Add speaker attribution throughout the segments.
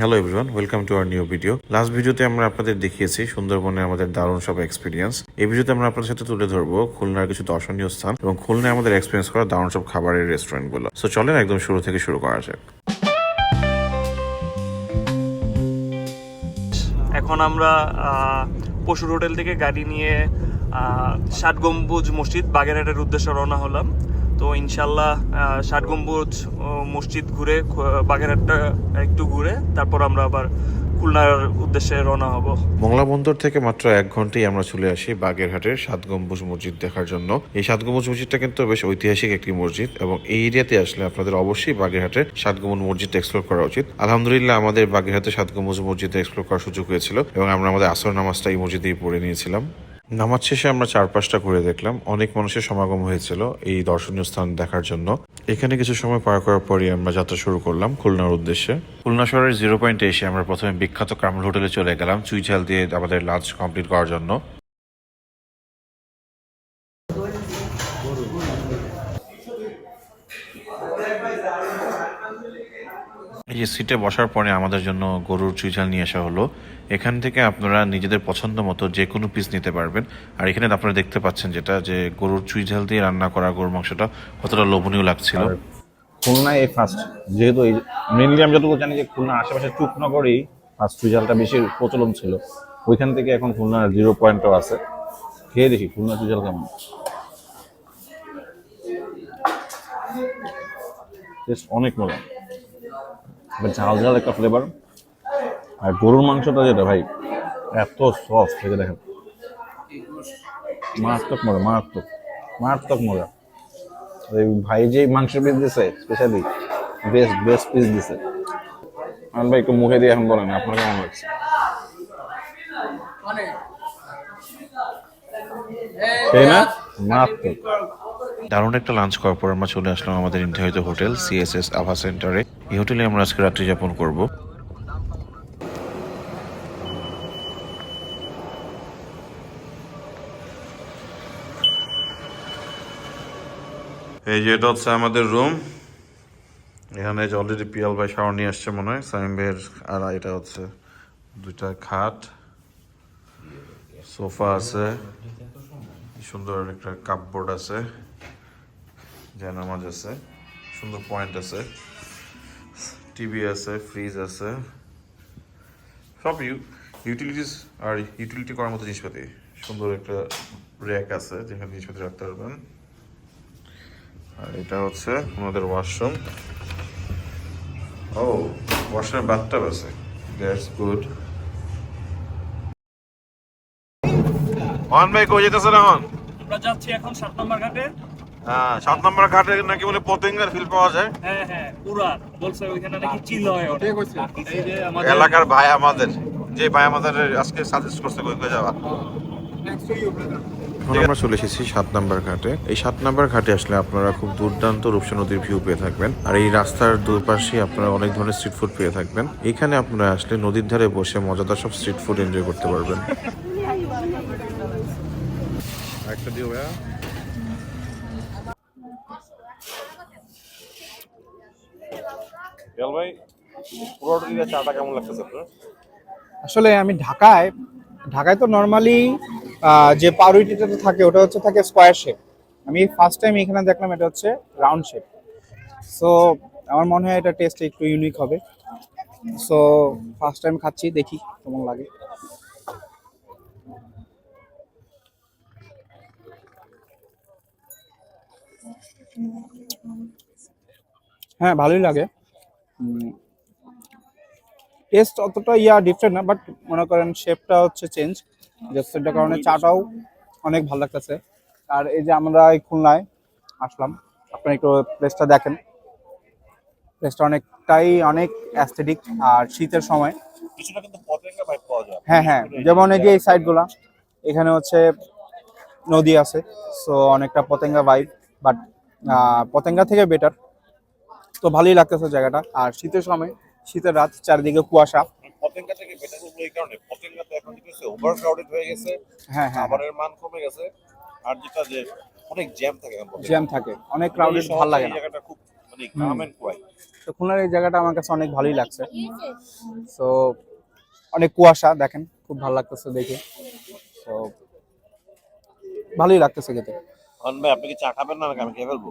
Speaker 1: Hello everyone welcome to our new video last ভিডিওতে আমরা আপনাদের দেখিয়েছি সুন্দরবনে আমাদের দারুণ সব এক্সপিরিয়েন্স এই ভিডিওতে আমরা আপনাদের সাথে তুলে ধরবো খুলনার কিছু দর্শনীয় স্থান এবং খুলনায় আমাদের এক্সপিরিয়েন্স করা দারুণ সব খাবারের রেস্টুরেন্টগুলো সো চলেন একদম শুরু থেকে শুরু করা যাক।
Speaker 2: এখন আমরা পশুর হোটেল থেকে গাড়ি নিয়ে ষাট গম্বুজ মসজিদ, বাগেরহাটের উদ্দেশ্যে রওনা হলাম। তো ইনশাল্লাহ ষাট গম্বুজ মসজিদ ঘুরে বাগেরহাটটা একটু ঘুরে, তারপর আমরা আবার খুলনার উদ্দেশ্যে রওনা হব।
Speaker 1: মংলা বন্দর থেকে মাত্র এক ঘন্টায় আমরা চলে আসি বাগেরহাটের সাত গম্বুজ মসজিদ দেখার জন্য। এই সাত গম্বুজ মসজিদটা কিন্তু বেশ ঐতিহাসিক একটি মসজিদ এবং এই এরিয়াতে আসলে আপনাদের অবশ্যই বাগেরহাটের সাত গম্বুজ মসজিদ এক্সপ্লোর করা উচিত। আলহামদুলিল্লাহ, আমাদের বাগেরহাটের সাত গম্বুজ মসজিদ এক্সপ্লোর করার সুযোগ হয়েছিল এবং আমরা আমাদের আসর নামাজটা এই মসজিদেই পড়ে নিয়েছিলাম। নামাজ শেষে আমরা চারপাশটা ঘুরে দেখলাম। অনেক মানুষের সমাগম হয়েছিল এই দর্শনীয় স্থান দেখার জন্য। এখানে কিছু সময় পার করার পরই আমরা যাত্রা শুরু করলাম খুলনার উদ্দেশ্যে। খুলনা শহরের জিরো পয়েন্টে এসে আমরা প্রথমে বিখ্যাত কামল হোটেলে চলে গেলাম। চুইঝাল দিয়ে আমাদের লাঞ্চ কমপ্লিট করার জন্য। এই যে সিটে বসার পরে আমাদের জন্য গরুর চুইঝাল নিয়ে আসা হলো, এখান থেকে আপনারা নিজেদের পছন্দ মতো যে কোনো পিস নিতে পারবেন। আর এখানে আপনারা দেখতে পাচ্ছেন যেটা, যে গরুর চুইঝাল দিয়ে রান্না করা গরুর মাংসটা কতটা লোভনীয় লাগছিল।
Speaker 3: খুলনায় এই ফার্স্ট যেহেতু এই মেনলি আমি যতটুকু জানি যে খুলনা আশেপাশে চুপনগরেই ফার্স্ট চুজালটা বেশি প্রচলন ছিল। ওইখান থেকে এখন খুলনার জিরো পয়েন্টও আছে। খেয়ে দেখি খুলনা চুজাল কেমন। অনেক মজা এবার ঝাল ঝাল একটা ফ্লেভার আর গরুর মাংসটা যেটা ভাই এত সফট থেকে দেখেন। মারাত্মক মজা মারাত্মক মারাত্মক মজা। ভাই যে মাংস পিস দিছে স্পেশালি বেস্ট বেস্ট পিস দিছে। আন ভাই একটু মুখে দিয়ে এখন বলেন আপনার কেমন লাগছে? তাই না? মারাত্মক।
Speaker 1: দারুণ একটা লাঞ্চ করার পর আমরা চলে আসলাম আমাদের নির্ধারিত হোটেল সিএসএস আভা সেন্টারে এই হোটেলে আমরা আজকে রাত্রি যাপন করব। এই যে এটা হচ্ছে আমাদের রুম এখানে যে অলরেডি পিয়াল ভাই শাওয়ার নিয়ে আসছে মনে হয়, সাইম ভাইয়ের আর এটা হচ্ছে দুইটা খাট। সোফা আছে। সুন্দর একটা কাপবোর্ড আছে। জানামাজ আছে। সুন্দর পয়েন্ট আছে। টিভি আছে ফ্রিজ আছে। সব ইউটিলিটিস আর ইউটিলিটি করার মতো জিনিসপাতি। সুন্দর একটা র্যাক আছে, যেখানে জিনিসপাতি রাখতে পারবেন। আর এটা হচ্ছে আমাদের ওয়াশরুম ও ওয়াশরুমের বাথটাব আছে। দ্যাটস গুড মহান ভাই, কই যেতেছেন এখন?
Speaker 2: আমরা যাচ্ছি এখন সাত নম্বর ঘাটে।
Speaker 1: হ্যাঁ সাত নম্বর ঘাটে নাকি বলে পতেঙ্গার ফিল পাওয়া যায়।
Speaker 2: হ্যাঁ হ্যাঁ পুরা বলছে ওইখানে নাকি চিল হয় অনেক। এই যে আমাদের
Speaker 1: এলাকার ভাই আমাদের যে ভাই আমাদের আজকে সাজেস্ট করছে কই কই যাওয়া এখন আমরা চলে এসেছি সাত নাম্বার ঘাটে। এই সাত নাম্বার ঘাটে আসলে আপনারা খুব দুর্দান্ত রূপসা নদীর ভিউ পেয়ে থাকবেন। আর এই রাস্তার দুপাশে আপনারা অনেক ধরনের স্ট্রিট ফুড পেয়ে থাকবেন। এখানে আপনারা আসলে নদীর ধারে বসে মজাদার সব স্ট্রিট ফুড এনজয় করতে পারবেন। একটা দিও ভাইয়া।
Speaker 3: কেমন
Speaker 4: আসলে আমি ঢাকায় ঢাকায় তো নর্মালি যে পাউরুটিটা থাকে, ওটা হচ্ছে থাকে স্কোয়ার শেপ আমি ফার্স্ট টাইম এখানে দেখলাম এটা হচ্ছে রাউন্ড শেপ সো আমার মনে হয় এটা টেস্ট একটু ইউনিক হবে। সো ফার্স্ট টাইম খাচ্ছি, দেখি কেমন লাগে। হ্যাঁ ভালোই লাগে। টেস্ট অতটা ইয়া ডিফারেন্ট না বাট মনে করেন শেপটা হচ্ছে চেঞ্জ সেটার কারণে চাটাও অনেক ভালো লাগতেছে। আর এই যে আমরা এই খুলনায় আসলাম আপনারা একটু প্লেসটা দেখেন। প্লেসটা অনেকটাই অনেক অ্যাস্থেটিক আর শীতের সময়।
Speaker 3: কিছুটা কিন্তু পতেঙ্গা ভাই পাওয়া যায়।
Speaker 4: হ্যাঁ হ্যাঁ যেমন এই যে এই সাইডগুলা এখানে হচ্ছে নদী আছে সো অনেকটা পতেঙ্গা ভাইব বাট পতেঙ্গা থেকে বেটার তো ভালোই লাগতেছে জায়গাটা। আর শীতের সময় শীতের রাত চারিদিকে কুয়াশা।
Speaker 3: পতেঙ্গা থেকে বেটার হলো এই কারণে। পতেঙ্গা তো এখন কি ওভার ক্রাউডেড হয়ে গেছে
Speaker 4: হ্যাঁ হ্যাঁ।
Speaker 3: খাবারের মান কমে গেছে আর যেটা যে অনেক জ্যাম থাকে
Speaker 4: জ্যাম থাকে অনেক ক্রাউডেড ভালো লাগে না।
Speaker 3: জায়গাটা খুব মানে কাম এন্ড কোয়াইট
Speaker 4: তো খুলনার এই জায়গাটা আমার কাছে অনেক ভালোই লাগছে। তো অনেক কুয়াশা দেখেন খুব ভালো লাগতেছে দেখে। তো ভালোই লাগতেছে খেতে।
Speaker 3: ভাই আপনি কি চা খাবেন না আমি খেয়ে ফেলব।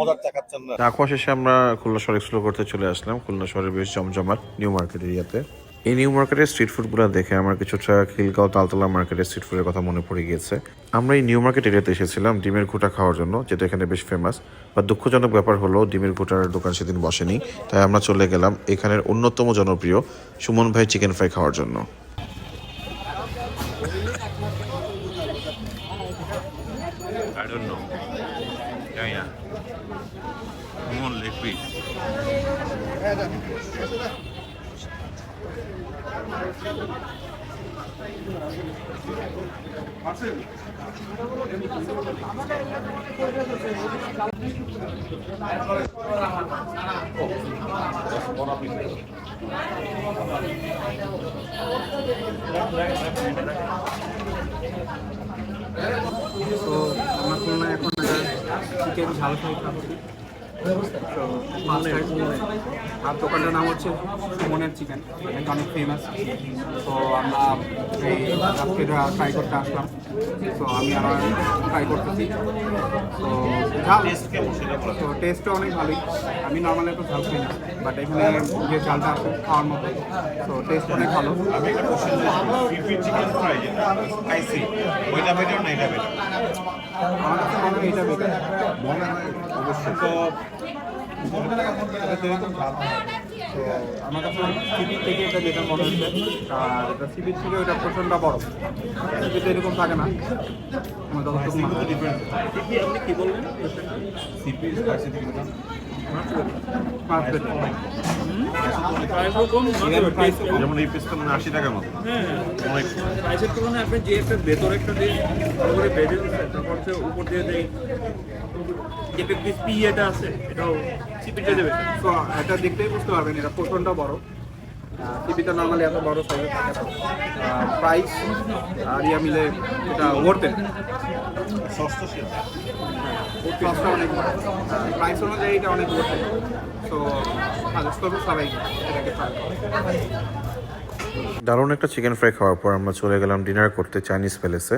Speaker 3: মজার চা খাচ্ছেন না।
Speaker 1: চা খাওয়া শেষে আমরা খুলনা শহর এক্সপ্লোর করতে চলে আসলাম। খুলনা শহরের বেশ জমজমাট নিউ মার্কেট এরিয়াতে। এই নিউ মার্কেটের স্ট্রিট ফুডগুলো দেখে আমার কিছুটা খিলগাঁও তালতলা মার্কেটের স্ট্রিট ফুডের কথা মনে পড়ে গিয়েছে। আমরা এই নিউ মার্কেট এরিয়াতে এসেছিলাম ডিমের ঘুটা খাওয়ার জন্য যেটা এখানে বেশ ফেমাস বা দুঃখজনক ব্যাপার হলো ডিমের ঘুটার দোকান সেদিন বসেনি। তাই আমরা চলে গেলাম এখানের অন্যতম জনপ্রিয় সুমন ভাই চিকেন ফ্রাই খাওয়ার জন্য।
Speaker 4: তো আমরা খুলনায় এখন চিকেন ঝাল ফ্রাই খাচ্ছি আর দোকানটার নাম হচ্ছে সুমনের চিকেন। এটা অনেক ফেমাস তো আমরা এই আজকে ট্রাই করতে আসলাম তো আমি আবার ট্রাই করতেছি। তো ঝাল তো টেস্টও অনেক ভালোই। আমি নর্মালি একটু ঝাল খাই না বাট এখানে যে ঝালটা আছে খাওয়ার মতো তো টেস্ট অনেক ভালো। আমার কাছে মনে হয় এটা বেটার
Speaker 3: মনে হয় অবশ্যই। তো
Speaker 4: আমার কাছে সিবির থেকে এটা যেটা মনে হচ্ছে আর এটা সিবির থেকে ওটা প্রচণ্ড বড়। সিবিতে এরকম থাকে না। আমার যতটুকু মনে
Speaker 2: আপনি কি বললেন?
Speaker 3: সিপি স্পাইসি চিকেন যেমন এই পিসটা মানে আশি টাকার মতো। অনেক
Speaker 2: প্রাইসের তুলনায় আপনি যে একটা ভেতর একটা দিয়ে তারপর উপর দিয়ে দেয় যে ক্রিসপি ইয়েটা আছে এটাও চিপিটা দেবে।
Speaker 4: তো এটা দেখতেই বুঝতে পারবেন এটা প্রচণ্ড বড়। সিবিটা নর্মালি এত বড় সাইজে থাকে প্রাইস আর ইয়া মিলে এটা
Speaker 3: ষষ্ঠ সেটা
Speaker 4: কস্টটা অনেক প্রাইস অনুযায়ী এটা অনেক ওর্থে তো সাজেস্ট করব সবাই এটাকে
Speaker 1: দারুণ একটা চিকেন ফ্রাই খাওয়ার পর আমরা চলে গেলাম ডিনার করতে চাইনিজ প্যালেসে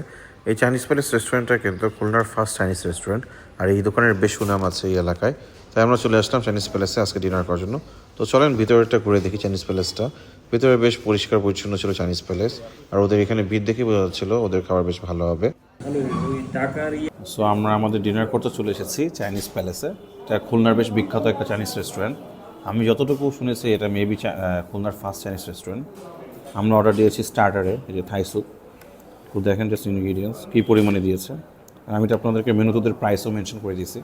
Speaker 1: এই চাইনিজ প্যালেস রেস্টুরেন্টটা কিন্তু খুলনার ফার্স্ট চাইনিজ রেস্টুরেন্ট আর এই দোকানের বেশ সুনাম আছে এই এলাকায়। তাই আমরা চলে আসলাম চাইনিজ প্যালেসে আজকে ডিনার করার জন্য। তো চলেন ভিতরেরটা ঘুরে দেখি চাইনিজ প্যালেসটা। ভিতরে বেশ পরিষ্কার পরিচ্ছন্ন ছিল চাইনিজ প্যালেস। আর ওদের এখানে ভিড় দেখে বোঝা যাচ্ছিল ওদের খাবার বেশ ভালো হবে।
Speaker 2: টাকার ইয়ে
Speaker 3: সো আমরা আমাদের ডিনার করতে চলে এসেছি চাইনিজ প্যালেসে। এটা খুলনার বেশ বিখ্যাত একটা চাইনিজ রেস্টুরেন্ট আমি যতটুকু শুনেছি এটা মেবি খুলনার ফার্স্ট চাইনিজ রেস্টুরেন্ট আমরা অর্ডার দিয়েছি স্টার্টারে এই যে থাই স্যুপ দেখেন জাস্ট ইনগ্রিডিয়েন্টস কী পরিমাণে দিয়েছে। আমি তো আপনাদেরকে মেনুতোদের প্রাইসও মেনশন করে দিয়েছি।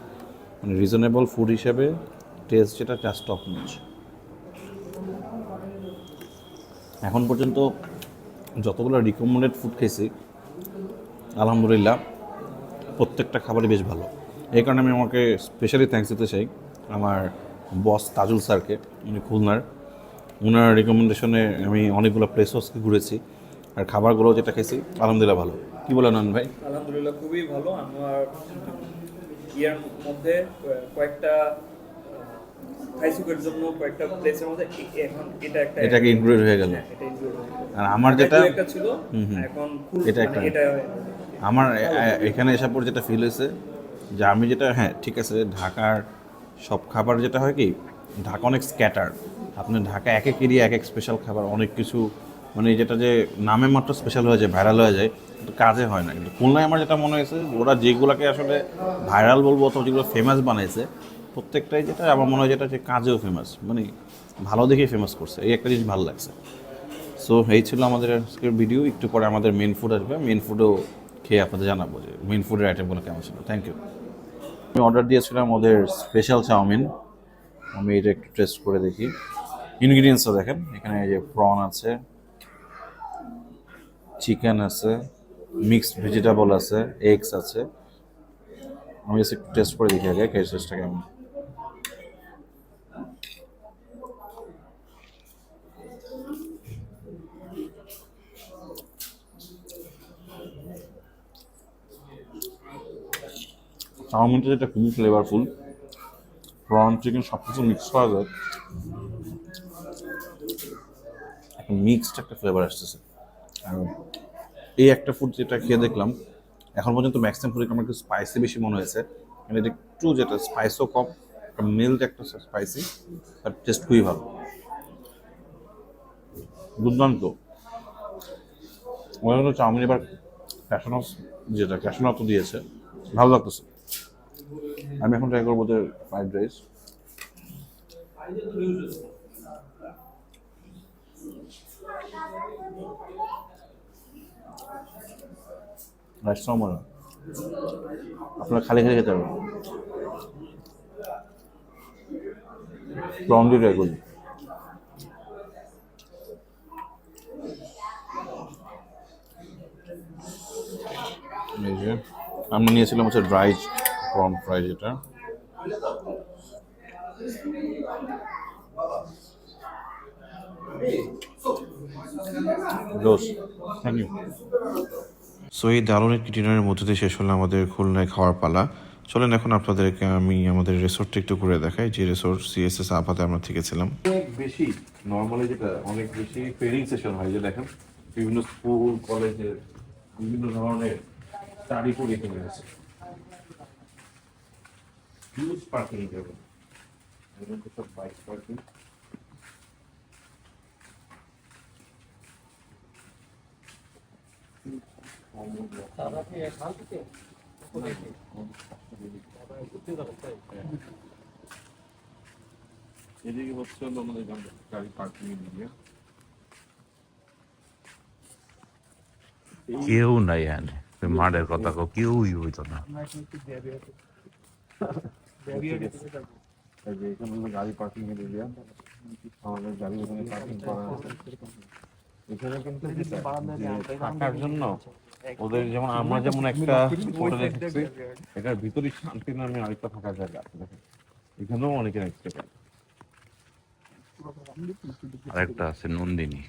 Speaker 3: মানে রিজনেবল ফুড হিসেবে টেস্ট যেটা জাস্ট টপ নচ এখন পর্যন্ত যতগুলো রিকমেন্ডেড ফুড খেয়েছি, আলহামদুলিল্লাহ প্রত্যেকটা খাবারই বেশ ভালো। এই কারণে আমি আমাকে স্পেশালি থ্যাঙ্কস দিতে চাই আমার বস তাজুল স্যারকে, উনি খুলনার। ওনার রিকমেন্ডেশনে আমি অনেকগুলো প্লেসকে ঘুরেছি। আর খাবারগুলো যেটা খেয়েছি, আলহামদুলিল্লাহ ভালো। কী বলেন নন ভাই
Speaker 2: আলহামদুলিল্লাহ খুবই ভালো আমার ইয়ার মধ্যে কয়েকটা থাইসুকের জন্য কয়েকটা প্লেসের মধ্যে এখন এটা একটা
Speaker 3: এটাকে ইনক্লুড হয়ে গেল
Speaker 2: এটা include হয়েছে।
Speaker 3: আর আমার যেটা
Speaker 2: একটা ছিল
Speaker 3: হুম, হুম।
Speaker 2: এখন
Speaker 3: এটা একটা। আমার এ- এ- এখানে এসে পর যেটা ফিল হয়েছে যে আমি যেটা হ্যাঁ ঠিক আছে ঢাকার সব খাবার যেটা হয় কি ঢাকা অনেক স্ক্যাটার আপনি ঢাকা এক এক এরিয়া এক এক স্পেশাল খাবার অনেক কিছু মানে যেটা যে নামে মাত্র স্পেশাল হয়ে যায় ভাইরাল হয়ে যায় কাজে হয় না। কিন্তু খুলনায় আমার যেটা মনে হয়েছে, ওরা যেগুলোকে আসলে ভাইরাল বলব অথবা যেগুলো ফেমাস বানাইছে, প্রত্যেকটাই যেটা আমার মনে হয় যেটা যে কাজেও ফেমাস মানে ভালো দেখেই ফেমাস করছে। এই একটা জিনিস ভালো লাগছে। সো এই ছিল আমাদের আজকের ভিডিও একটু পরে আমাদের মেন ফুড আসবে। মেন ফুডও খেয়ে আপনাদের জানাব যে মেন ফুডের আইটেমগুলো কেমন ছিল। থ্যাংক ইউ আমি অর্ডার দিয়েছিলাম ওদের স্পেশাল চাউমিন। আমি এটা একটু টেস্ট করে দেখি। ইনগ্রিডিয়েন্টসও দেখেন। এখানে যে প্রন আছে। চিকেন আছে, মিক্সড ভেজিটেবল আছে, এগস আছে। আমি এসে একটু টেস্ট করে দেখি আগে কেক সসটা কেমন। চাউমিনটা যেটা খুবই ফ্লেভারফুল প্রন চিকেন সব কিছু মিক্স করা যায়। একটা মিক্সড একটা ফ্লেভার আসতেছে। আর এই একটা ফুড যেটা খেয়ে দেখলাম, এখন পর্যন্ত ম্যাক্সিমাম ফুড আমার একটু স্পাইসি বেশি মনে হয়েছে। মানে এটা একটু যেটা স্পাইসও কম একটা মিল্ক একটা স্পাইসি বাট টেস্ট খুবই ভালো। দুর্দান্ত। মনে হলো চাউমিন এবার ক্যাশনস যেটা ক্যাশনাত দিয়েছে। ভালো লাগতেছে। আমি এখন ট্রাই করব ওদের ফ্রাইড রাইস রাইসটাও মজা আপনারা খালি খালি খেতে পারবেন। করি এই নিয়েছিলাম হচ্ছে ড্রাই প্রন ফ্রাই যেটা ইউ
Speaker 1: সো এই দারুণ একটি ডিনারের মধ্যে দিয়ে শেষ হলো আমাদের খুলনায় খাওয়ার পালা। চলেন এখন আপনাদেরকে আমি আমাদের রিসোর্টটা একটু ঘুরে দেখাই, যে রিসোর্ট সিএসএস আপাতে আমরা থেকেছিলাম।
Speaker 3: অনেক বেশি নর্মালি যেটা, অনেক বেশি ট্রেনিং সেশন হয়, যে দেখেন বিভিন্ন স্কুল কলেজের বিভিন্ন ধরনের স্টাডি করে এখানে আছে হিউজ পার্কিং সব বাইক পার্কিং এদিকে হচ্ছে হলো আমাদের গাড়ি পার্কিং এরিয়া
Speaker 5: কেউ নাই এখানে। মাঠের কথা কও কেউই হইতো না।
Speaker 3: এই যে এখানে গাড়ি পার্কিং এর এরিয়া আমাদের গাড়ি পার্কিং করা আছে। এখানে কিন্তু থাকার জন্য ওদের যেমন আমরা যেমন একটা হোটেলে এটার ভিতরে শান্তি নামে আরেকটা থাকার জায়গা আছে এখানেও অনেকের এক্সট্রা
Speaker 5: আরেকটা আছে নন্দিনী।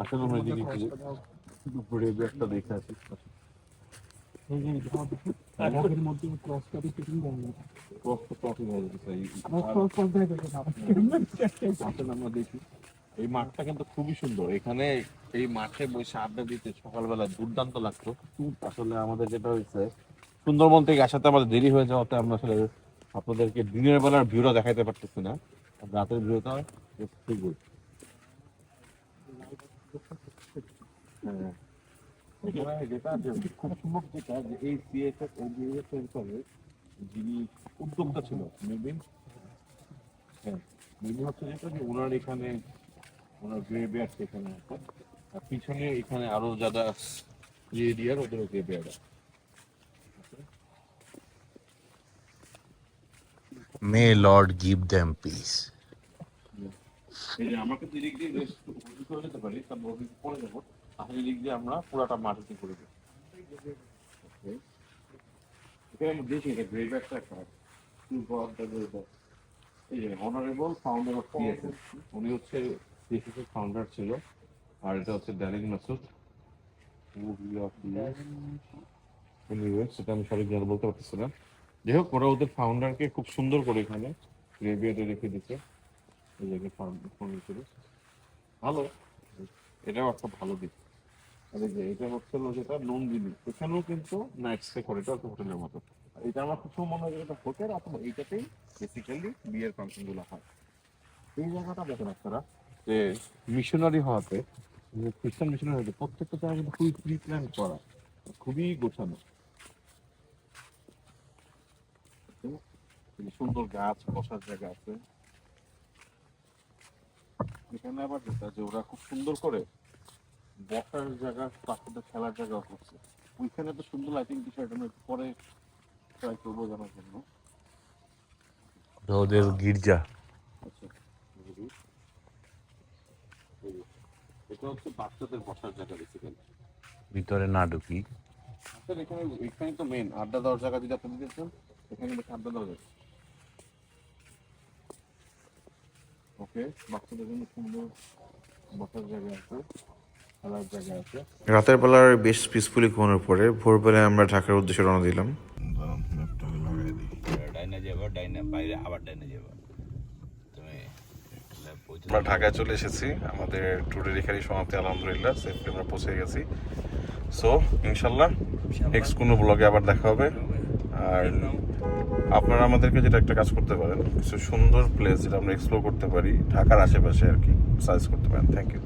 Speaker 3: আসলে আমরা দুপুরে একটা দেখি এই মাঠটা কিন্তু খুবই সুন্দর। এখানে এই মাঠে বসে আড্ডা দিতে সকালবেলা দুর্দান্ত লাগতো। আসলে আমাদের যেটা হয়েছে, সুন্দরবন থেকে আসাতে আমাদের দেরি হয়ে যাওয়াতে আমরা আসলে আপনাদেরকে দিনের বেলার ভিউটা দেখাইতে পারতেছি না। রাতের ভিউটা এখানে যেটা খুব সুন্দর যেটা যে এই যিনি উদ্যোক্তা ছিল, মেবি? হ্যাঁ মেবি হচ্ছে যেটা যে ওনার এখানে, ওনার গ্রে বিয়ার্ড এখানে পিছনে এখানে আরও যারা এরিয়ার ওদের গ্রে বিয়ার্ড আছে
Speaker 5: may Lord give them peace
Speaker 3: আমরা কিন্তু এদিক দিয়ে রেস্ট করে যেতে পারি তারপর পরে যাব আসলে এদিক দিয়ে আমরা পুরাটা মার্কেটিং করে দেবো. এখানে আমরা দেখি এটা গ্রে ব্যাগটা একটা God the Grey Bag। এই যে অনারেবল ফাউন্ডার অফ উনি হচ্ছে ফাউন্ডার ছিল। আর এটা হচ্ছে ড্যানিক মাসুদ সেটা আমি সঠিক জানা বলতে পারতেছি না। যাই হোক ওরা ওদের ফাউন্ডারকে খুব সুন্দর করে এখানে গ্রেভিয়ার্ডে রেখে দিচ্ছে এই জায়গায় ফার্নিচারে ভালো। এটাও একটা ভালো দিক। আর এই যে এটা হচ্ছে যেটা নন্দিনী এখানেও কিন্তু নাইট স্টে করে এটা একটা হোটেলের মতো। এটা আমার কিছু মনে হয় এটা হোটেল অথবা এইটাতেই বেসিক্যালি বিয়ের ফাংশনগুলো হয়। এই জায়গাটা দেখেন আপনারা। যে মিশনারি হওয়াতে খ্রিস্টান মিশনারি হতে প্রত্যেকটা জায়গা কিন্তু খুবই প্রি প্ল্যান করা। খুবই গোছানো। সুন্দর গাছ বসার জায়গা আছে। এখানে আবার যেটা, যে ওরা খুব সুন্দর করে বসার জায়গা, বাচ্চাদের খেলার জায়গা করছে। ওইখানে তো সুন্দর লাইটিং বিষয়টা আমি পরে ট্রাই করব জানার জন্য।
Speaker 5: ওদের গির্জা
Speaker 3: আচ্ছা বুঝলি? এই যে, এটা হচ্ছে বাচ্চাদের বসার জায়গা বেসিক্যালি
Speaker 5: ভিতরে না ঢুকি।
Speaker 3: আসলে এখানে এখানে তো মেন আড্ডা দেওয়ার জায়গা যদি আপনি দিতেছেন এখানে বেশি আড্ডা দেওয়া যায় ওকে বাচ্চাদের জন্য সুন্দর বসার জায়গা আছে খেলার জায়গা আছে।
Speaker 1: রাতের বেলার বেশ পিসফুলি ঘুমানোর পরে ভোরবেলায় আমরা ঢাকার উদ্দেশ্যে রওনা দিলাম।
Speaker 5: ডাইনে যাব ডাইনে বাইরে আবার ডাইনে যাব।
Speaker 3: আমরা ঢাকায় চলে এসেছি। আমাদের ট্যুরের এখানেই সমাপ্তি, আলহামদুলিল্লাহ সেফলি আমরা পৌঁছে গেছি। সো ইনশাল্লাহ নেক্সট কোনো ব্লগে আবার দেখা হবে। আর আপনারা আমাদেরকে যেটা একটা কাজ করতে পারেন, কিছু সুন্দর প্লেস যেটা আমরা এক্সপ্লোর করতে পারি, ঢাকার আশেপাশে আর কি সাজেস্ট করতে পারেন। Thank you